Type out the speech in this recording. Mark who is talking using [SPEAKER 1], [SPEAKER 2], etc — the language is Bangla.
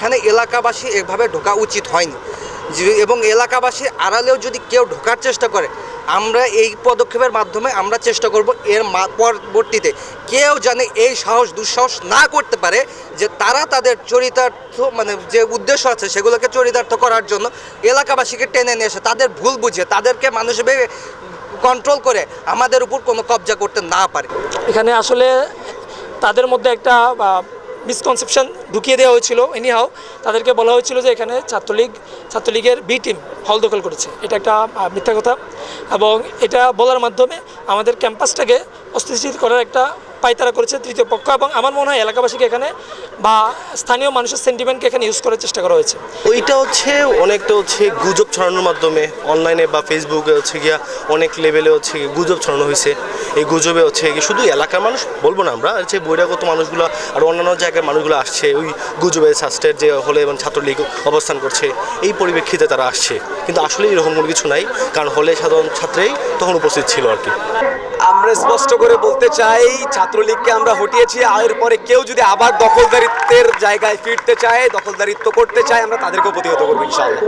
[SPEAKER 1] এখানে এলাকাবাসী এভাবে ঢোকা উচিত হয়নি। এবং এলাকাবাসী আড়ালেও যদি কেউ ঢোকার চেষ্টা করে, আমরা এই পদক্ষেপের মাধ্যমে আমরা চেষ্টা করব এর পরবর্তীতে কেউ জানে এই সাহস, দুঃসাহস না করতে পারে যে তারা তাদের চরিতার্থ মানে যে উদ্দেশ্য আছে সেগুলোকে চরিতার্থ করার জন্য এলাকাবাসীকে টেনে নিয়ে এসে, তাদের ভুল বুঝিয়ে তাদেরকে মানুষ কন্ট্রোল করে আমাদের উপর কোনো কবজা করতে না পারে।
[SPEAKER 2] এখানে আসলে তাদের মধ্যে একটা মিসকনসেপশন ঢুকিয়ে দেওয়া হয়েছিল এনিহাও তাদেরকে বলা হয়েছিল যে এখানে ছাত্রলীগ ছাত্রলীগের বি টিম হল দখল করেছে। এটা একটা মিথ্যা কথা। এবং এটা বলার মাধ্যমে আমাদের ক্যাম্পাসটাকে অস্থিতিশীল করার একটা পায়তারা করেছে তৃতীয় পক্ষ এবং আমার মনে হয় এলাকাবাসীকে এখানে বা স্থানীয় মানুষের সেন্টিমেন্টকে এখানে ইউজ করার চেষ্টা করা হয়েছে।
[SPEAKER 3] ওইটা হচ্ছে অনেকটা হচ্ছে গুজব ছড়ানোর মাধ্যমে অনলাইনে বা ফেসবুকে হচ্ছে গিয়া অনেক লেভেলে হচ্ছে গুজব ছড়ানো হয়েছে। এই গুজবে হচ্ছে গিয়ে শুধু এলাকার মানুষ বলব না আমরা হচ্ছে বহিরাগত মানুষগুলো আর অন্যান্য জায়গার মানুষগুলো আসছে, ওই গুজবে শাস্ত্রের যে হলে এবং ছাত্রলীগ অবস্থান করছে, এই পরিপ্রেক্ষিতে তারা আসছে। কিন্তু আসলে এরকম কোনো কিছু নাই, কারণ হলে সাধারণ ছাত্রেই তখন উপস্থিত ছিল আর কি।
[SPEAKER 4] আমরা স্পষ্ট করে বলতে চাই, ছাত্রলীগকে আমরা হটিয়েছি, আর পরে কেউ যদি আবার দখলদারিত্বের জায়গায় ফিরতে চায়, দখলদারিত্ব করতে চায়, আমরা তাদেরকেও প্রতিহত করব ইনশাআল্লাহ।